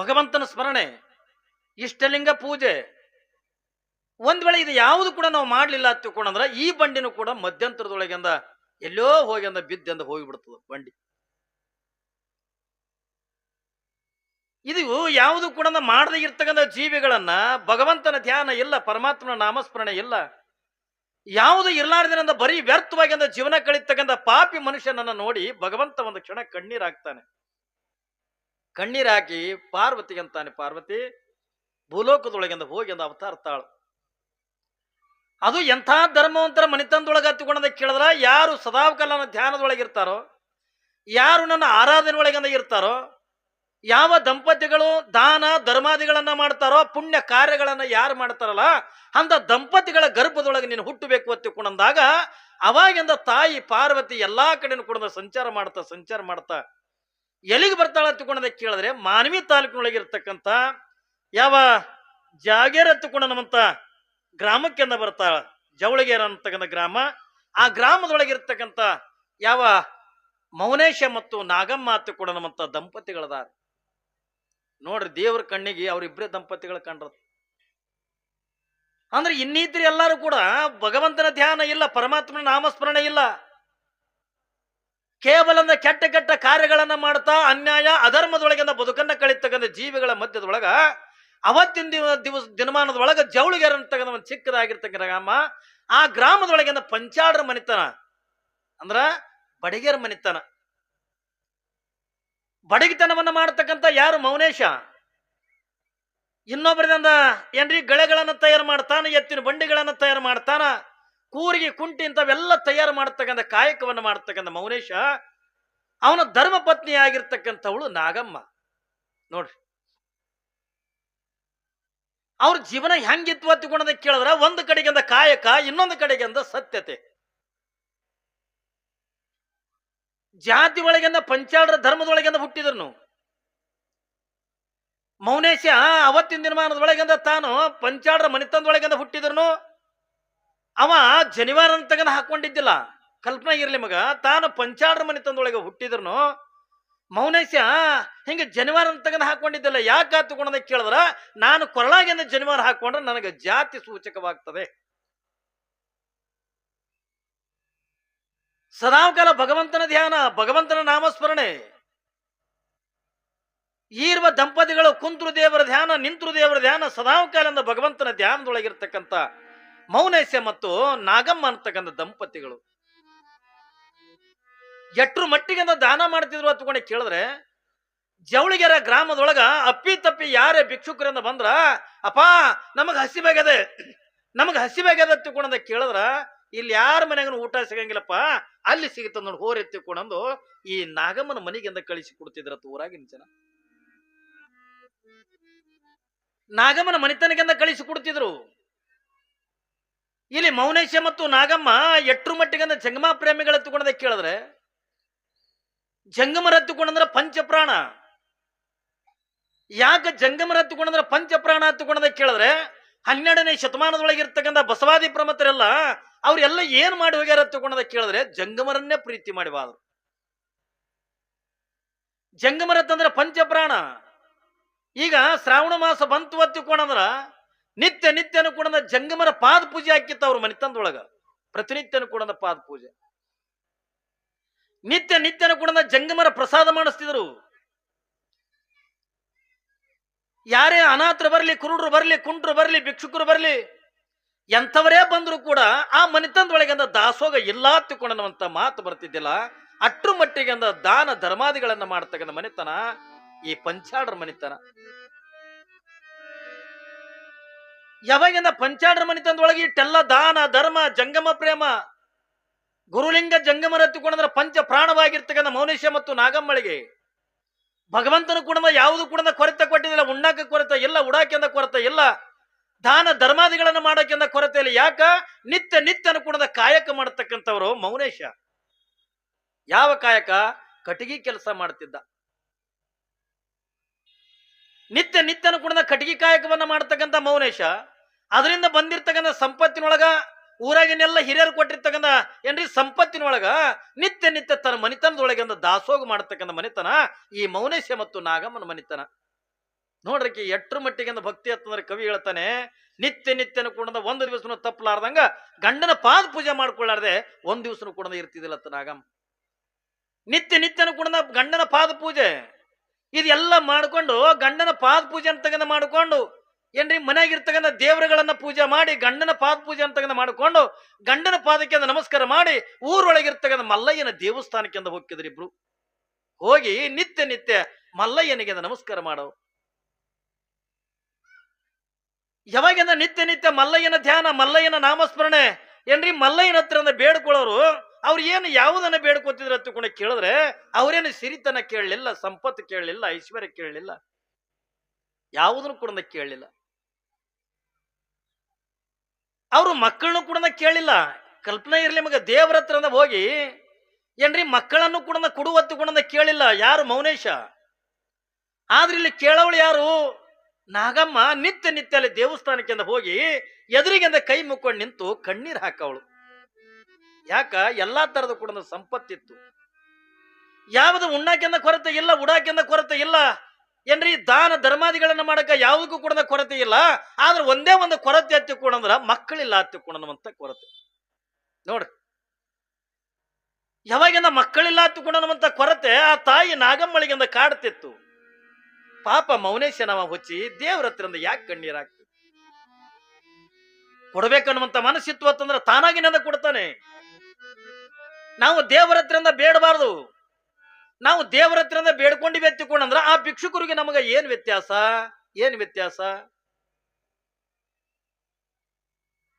ಭಗವಂತನ ಸ್ಮರಣೆ, ಇಷ್ಟಲಿಂಗ ಪೂಜೆ, ಒಂದ್ ವೇಳೆ ಇದು ಯಾವುದು ಕೂಡ ನಾವು ಮಾಡ್ಲಿಲ್ಲ ತಿಳ್ಕೊಂಡ್ರ ಈ ಬಂಡಿನೂ ಕೂಡ ಮಧ್ಯಂತರದೊಳಗಿಂದ ಎಲ್ಲೋ ಹೋಗಿಂದ ಬಿದ್ದೆಂದ ಹೋಗಿಬಿಡ್ತದ ಬಂಡಿ. ಇದು ಯಾವುದು ಕೂಡ ಮಾಡದೆ ಇರ್ತಕ್ಕಂಥ ಜೀವಿಗಳನ್ನ ಭಗವಂತನ ಧ್ಯಾನ ಇಲ್ಲ, ಪರಮಾತ್ಮನ ನಾಮಸ್ಮರಣೆ ಇಲ್ಲ, ಯಾವುದು ಇರ್ಲಾರ್ದಿನಿಂದ ಬರೀ ವ್ಯರ್ಥವಾಗಿಂದ ಜೀವನ ಕಳೀತಕ್ಕಂಥ ಪಾಪಿ ಮನುಷ್ಯನನ್ನ ನೋಡಿ ಭಗವಂತ ಒಂದು ಕ್ಷಣ ಕಣ್ಣೀರ್ ಹಾಕ್ತಾನೆ ಕಣ್ಣೀರ್ ಪಾರ್ವತಿಗೆ ಅಂತಾನೆ ಪಾರ್ವತಿ, ಭೂಲೋಕದೊಳಗಿಂದ ಹೋಗಿ ಅಂದ ಅವತಾರ ತಾಳು. ಅದು ಎಂಥ ಧರ್ಮವಂತರ ಮನಿತನದೊಳಗೆ ಹತ್ತಿಕೊಂಡದ ಕೇಳಿದ್ರ ಯಾರು ಸದಾಕಾಲನ ಧ್ಯಾನದೊಳಗಿರ್ತಾರೋ ಯಾರು ನನ್ನ ಆರಾಧನೆಯೊಳಗಿಂದ ಇರ್ತಾರೋ, ಯಾವ ದಂಪತಿಗಳು ದಾನ ಧರ್ಮಾದಿಗಳನ್ನ ಮಾಡ್ತಾರೋ, ಪುಣ್ಯ ಕಾರ್ಯಗಳನ್ನ ಯಾರು ಮಾಡ್ತಾರಲ್ಲ ಅಂತ ದಂಪತಿಗಳ ಗರ್ಭದೊಳಗೆ ನೀನು ಹುಟ್ಟಬೇಕು ಅತ್ತಿಕೊಂಡಂದಾಗ ಅವಾಗಿಂದ ತಾಯಿ ಪಾರ್ವತಿ ಎಲ್ಲಾ ಕಡೆನೂ ಕೂಡ ಸಂಚಾರ ಮಾಡ್ತಾ ಸಂಚಾರ ಮಾಡ್ತಾ ಎಲ್ಲಿಗೆ ಬರ್ತಾಳ ಹತ್ತಿಕೊಂಡದ ಕೇಳಿದ್ರೆ ಮಾನವಿ ತಾಲೂಕಿನೊಳಗಿರ್ತಕ್ಕಂಥ ಯಾವ ಜಾಗೇರ ಜಾಗೇರ್ ನಮ್ಮಂತ ಗ್ರಾಮಕ್ಕೆಂದ ಬರ್ತಾಳ, ಜವಳಿಗೇರ ಅಂತಕ್ಕಂಥ ಗ್ರಾಮ. ಆ ಗ್ರಾಮದೊಳಗಿರ್ತಕ್ಕಂಥ ಯಾವ ಮೌನೇಶ ಮತ್ತು ನಾಗಮ್ಮ ಹತ್ತಿಕೊಂಡನವಂತ ದಂಪತಿಗಳದಾರ. ನೋಡ್ರಿ ದೇವ್ರ ಕಣ್ಣಿಗೆ ಅವರಿಬ್ಬರೇ ದಂಪತಿಗಳ ಕಂಡ್ರ ಅಂದ್ರೆ ಇನ್ನಿದ್ರೆ ಎಲ್ಲರೂ ಕೂಡ ಭಗವಂತನ ಧ್ಯಾನ ಇಲ್ಲ, ಪರಮಾತ್ಮನ ನಾಮಸ್ಮರಣೆ ಇಲ್ಲ. ಕೇವಲ ಕೆಟ್ಟ ಕೆಟ್ಟ ಕಾರ್ಯಗಳನ್ನ ಮಾಡ್ತಾ ಅನ್ಯಾಯ, ಅಧರ್ಮದೊಳಗಿಂದ ಬದುಕನ್ನ ಕಳಿತಕ್ಕಂಥ ಜೀವಿಗಳ ಮಧ್ಯದೊಳಗ ಅವತ್ತಿನ ದಿವ, ದಿವಸ, ದಿನಮಾನದೊಳಗ ಜವಳಿಗೆರ ಒಂದು ಚಿಕ್ಕದಾಗಿರ್ತಕ್ಕಂಥ ಗ್ರಾಮ ಆ ಗ್ರಾಮದೊಳಗಿಂದ ಪಂಚಾಡ್ರ ಮನಿತನ. ಅಂದ್ರ ಬಡಿಗೆರ ಮನಿತನ. ಬಡಗಿತನವನ್ನ ಮಾಡತಕ್ಕಂಥ ಯಾರು? ಮೌನೇಶ. ಇನ್ನೊಬ್ಬರಿಂದ ಏನ್ರಿ ಗಳೆಗಳನ್ನ ತಯಾರು ಮಾಡ್ತಾನ, ಎತ್ತಿನ ಬಂಡಿಗಳನ್ನ ತಯಾರು ಮಾಡ್ತಾನ? ಕೂರಿಗೆ ಕುಂಟಿ ಇಂಥವೆಲ್ಲ ತಯಾರು ಮಾಡತಕ್ಕಂಥ ಕಾಯಕವನ್ನು ಮಾಡತಕ್ಕಂಥ ಮೌನೇಶ, ಅವನ ಧರ್ಮ ಪತ್ನಿ ಆಗಿರ್ತಕ್ಕಂಥವಳು ನಾಗಮ್ಮ. ನೋಡ್ರಿ. ಅವ್ರ ಜೀವನ ಹೆಂಗಿತ್ತು ಅತಿ ಗುಣದ ಕೇಳಿದ್ರೆ ಒಂದು ಕಡೆಗಿಂದ ಕಾಯಕ, ಇನ್ನೊಂದು ಕಡೆಗಿಂದ ಸತ್ಯತೆ. ಜಾತಿ ಒಳಗಿಂದ ಪಂಚಾಳರ ಧರ್ಮದೊಳಗಿಂದ ಹುಟ್ಟಿದ್ರು ಮೌನೇಶ, ಅವತ್ತಿನ ದಿನಮಾನದೊಳಗಿಂದ ತಾನು ಪಂಚಾಳರ ಮನಿತನದೊಳಗಿಂದ ಹುಟ್ಟಿದ್ರು ಅವ ಜನಿವಾರ ತಗನ ಹಾಕೊಂಡಿದ್ದಿಲ್ಲ. ಕಲ್ಪನೆ ಇರಲಿ ಮಗ, ತಾನು ಮನೆ ತಂದೊಳಗೆ ಹುಟ್ಟಿದ್ರು ಮೌನೇಶ ಹಿಂಗೆ ಜನಿವಾರ ತಗನ ಹಾಕೊಂಡಿದ್ದಿಲ್ಲ. ಯಾಕೆ ಹತ್ತುಕೊಂಡ ಕೇಳಿದ್ರ, ನಾನು ಕೊರಳಾಗಿಂದ ಜನಿವಾರ ಹಾಕೊಂಡ್ರೆ ನನಗೆ ಜಾತಿ ಸೂಚಕವಾಗ್ತದೆ. ಸದಾಕಾಲ ಭಗವಂತನ ಧ್ಯಾನ, ಭಗವಂತನ ನಾಮಸ್ಮರಣೆ. ಈರುವ ದಂಪತಿಗಳು ಕುಂತೃ ದೇವರ ಧ್ಯಾನ ನಿಂತ್ರು ದೇವರ ಧ್ಯಾನ ಸದಾಕಾಲದಿಂದ ಭಗವಂತನ ಧ್ಯಾನದೊಳಗಿರ್ತಕ್ಕಂಥ ಮೌನೇಶ ಮತ್ತು ನಾಗಮ್ಮ ಅಂತಕ್ಕಂಥ ದಂಪತಿಗಳು. ಎಟ್ರು ಮಟ್ಟಿಗೆ ದಾನ ಮಾಡ್ತಿದ್ರು ಹತ್ಕೊಂಡು ಕೇಳಿದ್ರೆ, ಜವಳಿಗೆರ ಗ್ರಾಮದೊಳಗ ಅಪ್ಪಿ ತಪ್ಪಿ ಯಾರೇ ಭಿಕ್ಷುಕರಿಂದ ಬಂದ್ರ, ಅಪ್ಪ, ನಮಗ್ ಹಸಿಬೇಗದೆ ನಮಗ್ ಹಸಿಬೇಗದ ತಿಳ್ಕೊಂಡ ಕೇಳಿದ್ರ, ಇಲ್ಲಿ ಯಾರ ಮನೆಗೂ ಊಟ ಸಿಗಂಗಿಲ್ಲಪ್ಪ, ಅಲ್ಲಿ ಸಿಗುತ್ತ ನೋಡಿ ಹೋರಿ ಎತ್ತಿಕೊಂಡಂದು ಈ ನಾಗಮ್ಮನ ಮನೆಗಿಂದ ಕಳಿಸಿ ಕೊಡ್ತಿದ್ರ ಊರಾಗಿನ ಜನ. ನಾಗಮ್ಮನ ಮನೆತನಗಿಂದ ಕಳಿಸಿ ಕೊಡ್ತಿದ್ರು. ಇಲ್ಲಿ ಮೌನೇಶ ಮತ್ತು ನಾಗಮ್ಮ ಎಟ್ರು ಮಟ್ಟಿಗಂದ್ರೆ ಜಂಗಮ ಪ್ರೇಮಿಗಳ ಎತ್ತುಕೊಂಡದ ಕೇಳಿದ್ರೆ, ಜಂಗಮರ ಎತ್ತುಕೊಂಡಂದ್ರೆ ಪಂಚಪ್ರಾಣ. ಯಾಕೆ ಜಂಗಮರ ಎತ್ತುಕೊಂಡಂದ್ರೆ ಪಂಚಪ್ರಾಣ ಎತ್ತುಕೊಂಡದ ಕೇಳಿದ್ರೆ, ಹನ್ನೆರಡನೇ ಶತಮಾನದೊಳಗಿರ್ತಕ್ಕಂಥ ಬಸವಾದಿ ಪ್ರಮತರೆಲ್ಲ ಅವರೆಲ್ಲ ಏನ್ ಮಾಡಿ ಹೋಗ್ಯಾರ ಎತ್ತುಕೊಂಡದ ಕೇಳಿದ್ರೆ, ಜಂಗಮರನ್ನೇ ಪ್ರೀತಿ ಮಾಡಿವಾದ್ರು ಜಂಗಮರ ಅಂತಂದ್ರ ಪಂಚಪ್ರಾಣ. ಈಗ ಶ್ರಾವಣ ಮಾಸ ಬಂತು ಹತ್ತಿಕೊಂಡಂದ್ರ ನಿತ್ಯ ನಿತ್ಯನು ಕೂಡ ಜಂಗಮರ ಪಾದ ಪೂಜೆ ಹಾಕಿತ್ತ ಅವ್ರ ಮನಿತನದೊಳಗ. ಪ್ರತಿನಿತ್ಯನು ಕೂಡ ಪಾದ ಪೂಜೆ. ನಿತ್ಯ ನಿತ್ಯನು ಕೂಡ ಜಂಗಮರ ಪ್ರಸಾದ ಮಾಡಿಸ್ತಿದ್ರು. ಯಾರೇ ಅನಾಥರು ಬರಲಿ, ಕುರುಡ್ರು ಬರಲಿ, ಕುಂಟ್ರು ಬರಲಿ, ಭಿಕ್ಷುಕರು ಬರಲಿ, ಎಂಥವರೇ ಬಂದ್ರು ಕೂಡ ಆ ಮನಿತನದೊಳಗೆ ಅಂದ ದಾಸೋಗ ಇಲ್ಲ ತಿಳ್ಕೊಂಡನ್ನುವಂತ ಮಾತು ಬರ್ತಿದ್ದಿಲ್ಲ. ಅಟ್ರು ಮಟ್ಟಿಗೆ ಅಂದ ದಾನ ಧರ್ಮಾದಿಗಳನ್ನ ಮಾಡ್ತಕ್ಕಂಥ ಮನಿತನ ಈ ಪಂಚಾಡ್ರ ಮನಿತನ. ಯಾವಾಗಿಂದ ಪಂಚಾಡ್ರ ಮನಿತನದೊಳಗೆ ಇಟ್ಟೆಲ್ಲ ದಾನ, ಧರ್ಮ, ಜಂಗಮ ಪ್ರೇಮ, ಗುರುಲಿಂಗ ಜಂಗಮರ ಹತ್ತಿಕೊಂಡ್ರೆ ಪಂಚ ಪ್ರಾಣವಾಗಿರ್ತಕ್ಕಂಥ ಮೌನೇಶ ಮತ್ತು ನಾಗಮ್ಮಳಿಗೆ. ಭಗವಂತನು ಕೂಡ ಯಾವುದು ಕೂಡ ಕೊರತೆ ಕೊಟ್ಟಿದ್ದಿಲ್ಲ, ಉಣ್ಣಾಕ ಕೊರತೆ ಇಲ್ಲ, ಉಡಾಕೆಂದ ಕೊರತೆ ಇಲ್ಲ, ದಾನ ಧರ್ಮಾದಿಗಳನ್ನು ಮಾಡೋಕೆಂದ ಕೊರತೆ ಇಲ್ಲ. ಯಾಕ? ನಿತ್ಯ ನಿತ್ಯ ಕೂಡ ಕಾಯಕ ಮಾಡತಕ್ಕಂಥವ್ರು ಮೌನೇಶ ಯಾವ ಕಾಯಕ? ಕಟಗಿ ಕೆಲಸ ಮಾಡ್ತಿದ್ದ. ನಿತ್ಯ ನಿತ್ಯನು ಕುಡಿದ ಕಟಗಿ ಕಾಯಕವನ್ನ ಮಾಡ್ತಕ್ಕಂಥ ಮೌನೇಶ, ಅದರಿಂದ ಬಂದಿರ್ತಕ್ಕಂಥ ಸಂಪತ್ತಿನೊಳಗ ಊರಾಗಿನೆಲ್ಲ ಹಿರಿಯರು ಕೊಟ್ಟಿರ್ತಕ್ಕಂಥ ಏನ್ರಿ ಸಂಪತ್ತಿನೊಳಗ? ನಿತ್ಯ ನಿತ್ಯ ತನ್ನ ಮನಿತನದೊಳಗೆ ಒಂದು ದಾಸೋಗ ಮಾಡತಕ್ಕಂಥ ಮನಿತನ, ಈ ಮೌನೇಶ ಮತ್ತು ನಾಗಮ್ಮನ ಮನಿತನ. ನೋಡ್ರಿ ಎಟ್ರ ಮಟ್ಟಿಗೆ ಭಕ್ತಿ ಅಂತಂದ್ರೆ ಕವಿ ಹೇಳ್ತಾನೆ, ನಿತ್ಯ ನಿತ್ಯನ ಕುಣದ ಒಂದು ದಿವಸನು ತಪ್ಪಲಾರ್ದಂಗ ಗಂಡನ ಪಾದ ಪೂಜೆ ಮಾಡ್ಕೊಳ್ಳಾರ್ದೆ ಒಂದ್ ದಿವಸನು ಕೂಡ ಇರ್ತಿದಿಲ್ಲ ನಾಗಮ್ಮ. ನಿತ್ಯ ನಿತ್ಯನ ಕುಣದ ಗಂಡನ ಪಾದ ಪೂಜೆ. ಇದೆಲ್ಲ ಮಾಡ್ಕೊಂಡು ಗಂಡನ ಪಾದ ಪೂಜೆ ಅಂತ ತಗೊಂಡು ಮಾಡ್ಕೊಂಡು, ಏನ್ರಿ ಮನೆಯಾಗಿರ್ತಕ್ಕಂಥ ದೇವರುಗಳನ್ನ ಪೂಜೆ ಮಾಡಿ, ಗಂಡನ ಪಾದ ಪೂಜೆ ಅಂತ ತಗೊಂಡು ಮಾಡ್ಕೊಂಡು, ಗಂಡನ ಪಾದಕ್ಕೆ ನಮಸ್ಕಾರ ಮಾಡಿ ಊರೊಳಗಿರ್ತಕ್ಕಂಥ ಮಲ್ಲಯ್ಯನ ದೇವಸ್ಥಾನಕ್ಕೆ ಅಂದ ಹೋಗಿದ್ರಿ ಇಬ್ರು. ಹೋಗಿ ನಿತ್ಯ ನಿತ್ಯ ಮಲ್ಲಯ್ಯನಿಗೆ ನಮಸ್ಕಾರ ಮಾಡೋ. ಯಾವಾಗಿಂದ ನಿತ್ಯ ನಿತ್ಯ ಮಲ್ಲಯ್ಯನ ಧ್ಯಾನ, ಮಲ್ಲಯ್ಯನ ನಾಮಸ್ಮರಣೆ, ಏನ್ರಿ, ಮಲ್ಲಯ್ಯನ ಹತ್ರ ಬೇಡ್ಕೊಳ್ಳೋರು ಅವ್ರು ಏನು ಯಾವುದನ್ನ ಬೇಡ್ಕೊತಿದ್ರು ಕೂಡ ಕೇಳಿದ್ರೆ, ಅವ್ರೇನು ಸಿರಿತನ ಕೇಳಲಿಲ್ಲ, ಸಂಪತ್ತು ಕೇಳಲಿಲ್ಲ, ಐಶ್ವರ್ಯ ಕೇಳಲಿಲ್ಲ, ಯಾವುದನ್ನು ಕೂಡ ಕೇಳಲಿಲ್ಲ. ಅವರು ಮಕ್ಕಳನ್ನು ಕೂಡ ಕೇಳಿಲ್ಲ. ಕಲ್ಪನೆ ಇರಲಿ ನಿಮಗೆ, ದೇವರ ಹತ್ರ ಹೋಗಿ, ಏನ್ರಿ ಮಕ್ಕಳನ್ನು ಕೂಡ ಕೊಡುವತ್ತು ಕೂಡ ಕೇಳಿಲ್ಲ. ಯಾರು ಮೌನೇಶ? ಆದ್ರೆ ಇಲ್ಲಿ ಕೇಳವಳು ಯಾರು? ನಾಗಮ್ಮ ನಿತ್ಯ ನಿತ್ಯ ಅಲ್ಲಿ ದೇವಸ್ಥಾನಕ್ಕೆ ಹೋಗಿ ಎದುರಿಗೆ ಕೈ ಮುಕ್ಕೊಂಡು ನಿಂತು ಕಣ್ಣೀರು ಹಾಕವಳು. ಯಾಕ? ಎಲ್ಲಾ ತರದ ಕೂಡ ಸಂಪತ್ತಿತ್ತು. ಯಾವುದು ಉಣ್ಣಾಕೆಂದ ಕೊರತೆ ಇಲ್ಲ, ಉಡಾಕೆಂದ ಕೊರತೆ ಇಲ್ಲ. ಏನ್ರಿ, ದಾನ ಧರ್ಮಾದಿಗಳನ್ನ ಮಾಡಕ ಯಾವುದಕ್ಕೂ ಕೂಡ ಕೊರತೆ ಇಲ್ಲ. ಆದ್ರೆ ಒಂದೇ ಒಂದು ಕೊರತೆ ಹತ್ತಿಕೊಂಡಂದ್ರ ಮಕ್ಕಳಿಲ್ಲ ಅಂತ ಕೊರತೆ. ನೋಡ್ರಿ. ಯಾವಾಗಿಂದ ಮಕ್ಕಳಿಲ್ಲ ಹತ್ತಿಕೊಂಡಂತ ಕೊರತೆ ಆ ತಾಯಿ ನಾಗಮ್ಮಳಿಗಿಂದ ಕಾಡ್ತಿತ್ತು. ಪಾಪ ಮೌನೇಶನವ ಹುಚ್ಚಿ ದೇವ್ರ ಹತ್ರಿಂದ ಯಾಕೆ ಕಣ್ಣೀರ್ ಹಾಕ್ತಿ ಕೊಡ್ಬೇಕನ್ನುವಂತ ಮನಸ್ಸಿತ್ತು ಅಂತಂದ್ರ ತಾನಾಗಿನಿಂದ ಕೊಡ್ತಾನೆ. ನಾವು ದೇವರ ಹತ್ರದಿಂದ ಬೇಡಬಾರ್ದು. ನಾವು ದೇವರ ಹತ್ರಿಂದ ಬೇಡ್ಕೊಂಡಿವಿ ಆ ಭಿಕ್ಷುಕರಿಗೆ ನಮಗ ಏನ್ ವ್ಯತ್ಯಾಸ? ಏನ್ ವ್ಯತ್ಯಾಸ?